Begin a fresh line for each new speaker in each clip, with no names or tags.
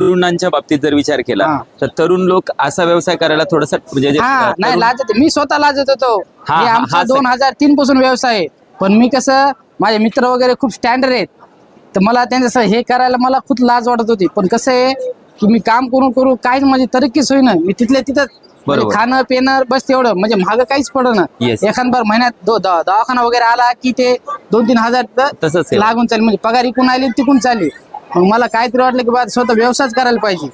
तरुणांच्या बाबतीत जर विचार केला. तर तरुण लोक असा व्यवसाय करायला थोडासा म्हणजे जे-
हा नाही
तरुण-
लाजत मी स्वतः लाजत होतो.
हा,
मी
हा,
आमचा
हा,
दोन हजार तीन पासून व्यवसाय आहे. पण मी कसं माझे मित्र वगैरे खूप स्टँडर्ड आहेत. तर मला त्यांचं हे करायला मला खूप लाज वाटत होती. पण कसं आहे की मी काम करून करू काहीच माझी तरक्कीच होईना. मी तिथल्या तिथं म्हणजे
बरोबर.
खाणं पिणं बस तेवढं. म्हणजे महाग काहीच पडणं
Yes.
एखाद बार महिन्यात दो- दवाखाना वगैरे आला की ते दोन तीन हजार तर
तसंच आहे.
लागून चालेल. म्हणजे पगार इकून आली तिकून चालली. मग मला काहीतरी वाटलं की बा स्वतः व्यवसायच करायला पाहिजे.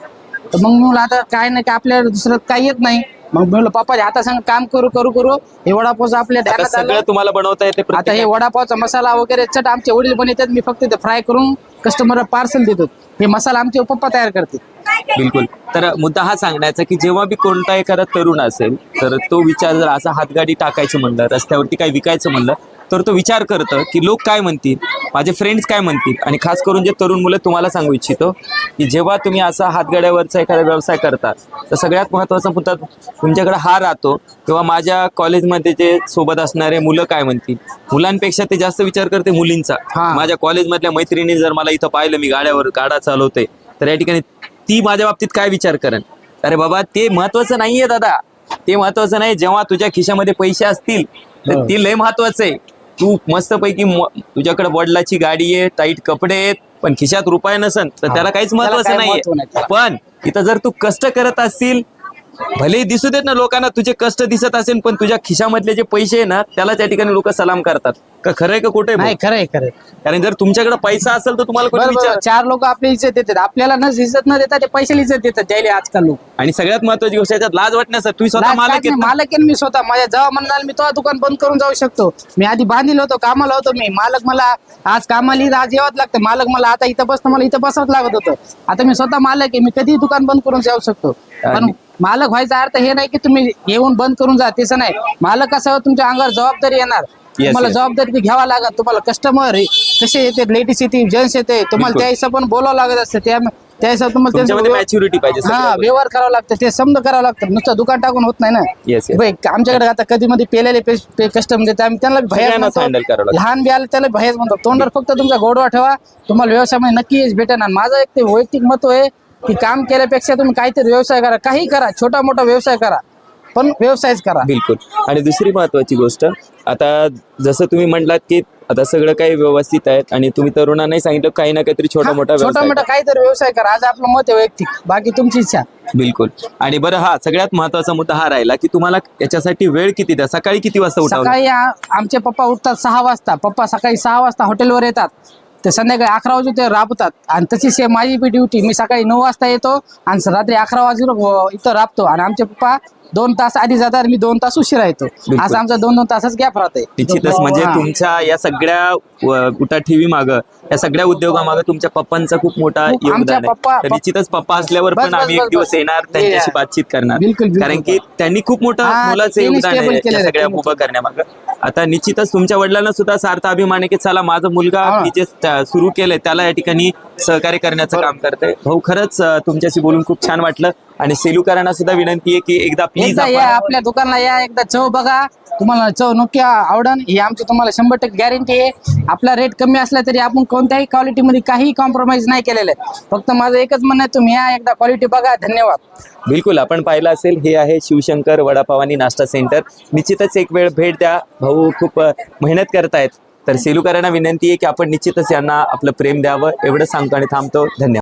तर मग मी म्हणलं आता काय नाही की आपल्याला दुसरं काही येत नाही. मग मी म्हणलं पप्पाच्या हातासंग काम करू करू करू. हे वडापावचं आपल्या
आता
ध्यानात आलं.
सगळं तुम्हाला बनवता येते
आता हे वडापावचा मसाला वगैरे चट आमचे वडील बनवतात मी फक्त ते फ्राय करून कस्टमर पार्सल देतो. हे मसाला आमचे पप्पा तयार करते
बिलकुल. तर मुद्दा हा सांगण्याचा की जेव्हा बी कोणता एखादा तरुण असेल तर तो विचार जर असा हातगाडी टाकायचं म्हणलं रस्त्यावरती काही विकायचं म्हणलं तर तो विचार करतं की लोक काय म्हणतील? माझे फ्रेंड्स काय म्हणतील? आणि खास करून जे तरुण मुलं तुम्हाला सांगू इच्छितो की जेव्हा तुम्ही असा हातगाड्यावरचा एखादा व्यवसाय करता तर सगळ्यात महत्त्वाचा मुद्दा तुमच्याकडे हा राहतो किंवा माझ्या कॉलेजमध्ये जे सोबत असणारे मुलं काय म्हणतील? मुलांपेक्षा ते जास्त विचार करते मुलींचा. माझ्या कॉलेजमधल्या मैत्रिणी जर मला इथं पाहिलं मी गाड्यावर गाडा चालवते तर या ठिकाणी ती माझ्या बाबतीत काय विचार करेन? अरे बाबा ते महत्वाचं नाहीये दादा. ते महत्वाचं नाही जेव्हा तुझ्या खिशामध्ये पैसे असतील तर
हो.
ते लय महत्वाचं आहे. तू मस्तपैकी तुझ्याकडे वडिलाची गाडी आहे टाईट कपडे आहेत पण खिशात रुपये नसन तर त्याला काहीच महत्वाचं नाहीये. पण इथं जर तू कष्ट करत असतील भले दिसू देत ना लोकांना तुझे कष्ट दिसत असेल पण तुझ्या खिशामधले जे पैसे आहे ना त्याला त्या ठिकाणी लोक सलाम करतात. का खरंय का कुठे
नाही खरंय खरंय
कारण जर तुमच्याकडे पैसा असेल तर तुम्हाला कोणी
बरोबर
विचार
चार लोक आपली इज्जत देतात. आपल्याला न इज्जत न देता ते पैशाला इज्जत देतात त्याले आजकाल लोक.
आणि सगळ्यात महत्वाची गोष्ट याच्यात लाज वाटण्यासाठी तुम्ही स्वतः
लाज
मालक आहेत ना.
मालक आहे ना? मी स्वतः. माझ्या जेव्हा म्हणाल मी तेव्हा दुकान बंद करून जाऊ शकतो. मी आधी बांधील होतो कामाला होतो मी. मालक मला आज कामाला इथं आज यावंच लागतं. मालक मला आता इथं बसतं मला इथं बसावंच लागत होतं. आता मी स्वतः मालक आहे मी कधीही दुकान बंद करून जाऊ शकतो. पण मालक व्हायचा अर्थ हे नाही की तुम्ही येऊन बंद करून जा तसं नाही. मालक असावं तुमच्या अंगावर जबाबदारी येणार. तुम्हाला. जबाबदारी घ्यावा लागत तुम्हाला कस्टमर कसे येते लेडीज येते जेंट्स येते तुम्हाला. त्या हिशोबाने बोलावं लागत असतं. त्या त्या हिशोबाने तुम्हाला
मॅच्युरिटी पाहिजे
हा व्यवहार करावा लागतं. ते समज करावं लागतं. नुसतं दुकान टाकून होत नाही ना. आमच्याकडे आता कधी मध्ये पेलेले कस्टमर देतात. आम्ही त्यांना
लागतं.
लहान बी आलं त्याला भयाच म्हणतो. तोंडावर फक्त तुमचा गोडवा ठेवा. तुम्हाला व्यवसायामध्ये नक्की आणि माझं एक ते वैयक्तिक मत आहे की काम केल्यापेक्षा तुम्ही काहीतरी व्यवसाय करा. काही करा. छोटा मोठा व्यवसाय करा. पण व्यवसायच करा.
बिलकुल. आणि दुसरी महत्वाची गोष्ट आता जसं तुम्ही म्हटलात की आता सगळं काही व्यवस्थित आहे आणि तुम्ही तरुणांनाही सांगितलं काही ना काहीतरी छोटा मोठा
छोटा
व्यवसाय
मोठा काहीतरी व्यवसाय करा. आज आपलं मत आहे वैयक्तिक. बाकी तुमची इच्छा.
करा. बिलकुल. आणि बरं हा सगळ्यात महत्त्वाचा मुद्दा हा राहिला की तुम्हाला याच्यासाठी वेळ किती द्या? सकाळी किती वाजता उठावं
सकाळी आ- आमचे पप्पा उठतात सहा वाजता. पप्पा सकाळी सहा वाजता हॉटेलवर येतात. ते संध्याकाळी अकरा वाजता ते राबतात. आणि तशी सेम माझी बी ड्युटी मी सकाळी नऊ वाजता येतो आणि रात्री अकरा वाजून इथं राबतो. आणि आमचे पप्पा दोन तास आधी जातात मी दोन तास उशिरा येतो. असं आमचा दोन दोन तासच गॅप राहते
निश्चितच म्हणजे तुमच्या या सगळ्या उठा ठेवी माग या सगळ्या उद्योगामाग तुमच्या पप्पांचा खूप मोठा योगदान आहे. निश्चितच पप्पा असल्यावर पण आम्ही एक दिवस. येणार त्यांच्याशी. बातचीत करणार. कारण की त्यांनी खूप मोठं मोलाचं योगदान आहे सगळ्या उभं करण्यामाग. आता निश्चितच तुमच्या वडिलांना सुद्धा सार्थ अभिमान आहे की चला माझा मुलगा. मी जे सुरू केलंय त्याला या ठिकाणी सहकार्य करण्याचं काम करतंय. भाऊ खरंच तुमच्याशी बोलून खूप छान वाटलं. आणि सेलूकरांना सुद्धा विनंती आहे की एकदा प्लीज
एकदा या आपल्या दुकानला या एकदा चव बघा. तुम्हाला चव नक्की आवडन. ही आमची तुम्हाला शंभर टक्के गॅरंटी आहे. आपला रेट कमी असला तरी आपण कोणत्याही क्वालिटीमध्ये काही कॉम्प्रोमाइज नाही केलेलं आहे. फक्त माझं एकच म्हणणं आहे तुम्ही या एकदा क्वालिटी बघा. धन्यवाद.
बिलकुल आपण पाहिलं असेल हे आहे शिवशंकर वडापाव आणि नाश्ता सेंटर निश्चितच एक वेळ भेट द्या. भाऊ खूप अ, मेहनत करतायत. तर सेलूकरांना विनंती आहे की आपण निश्चितच यांना आपलं प्रेम द्यावं. एवढं सांगतो आणि थांबतो. धन्यवाद.